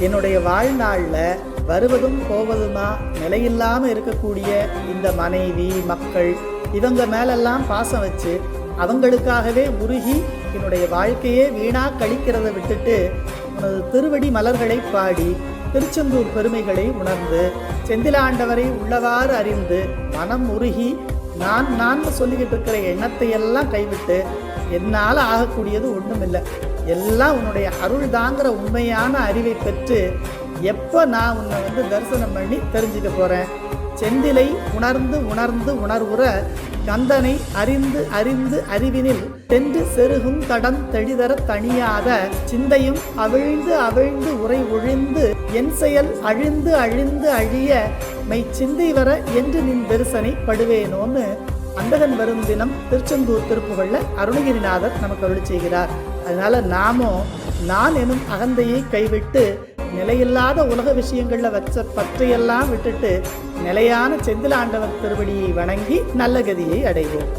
என்னுடைய வாழ்நாளில் வருவதும் போவதுமா நிலையில்லாமல் இருக்கக்கூடிய இந்த மனைவி மக்கள் இவங்க மேலெல்லாம் பாசம் வச்சு அவங்களுக்காகவே உருகி என்னுடைய வாழ்க்கையே வீணா கழிக்கிறத விட்டுட்டு உனது திருவடி மலர்களை பாடி திருச்செந்தூர் பெருமைகளை உணர்ந்து செந்திலாண்டவரை உள்ளவாறு அறிந்து மனம் உருகி நான் நான் சொல்லிக்கிட்டு இருக்கிற எண்ணத்தை எல்லாம் கைவிட்டு என்னால் ஆகக்கூடியது ஒன்றுமில்லை எல்லாம் உன்னுடைய அருள் தாங்கிற உண்மையான அறிவை பெற்று எப்போ நான் உன்னை வந்து தரிசனம் பண்ணி தெரிஞ்சுக்க போகிறேன் செந்திலை உணர்ந்து உணர்ந்து உணர்வுற கந்தனை அறிந்து அறிந்து அறிவினில் சென்று செருகும் தடம் தெளிதர தணியாத சிந்தையும் அவிழ்ந்து அவிழ்ந்து உரை ஒழிந்து என் செயல் அழிந்து அழிந்து அழிய மெய் சிந்தை வர என்று நின் தரிசனை படுவேனோன்னு அந்தகன் வரும் தினம் திருச்செந்தூர் திருப்புகள்ல அருணகிரிநாதர் நமக்கு அருள் செய்கிறார். அதனால நாமும் நான் எனும் அகந்தையை கைவிட்டு நிலையில்லாத உலக விஷயங்களில் வச்ச பற்றையெல்லாம் விட்டுட்டு நிலையான செந்திலாண்டவர் திருவடியை வணங்கி நல்ல கதியை அடைவோம்.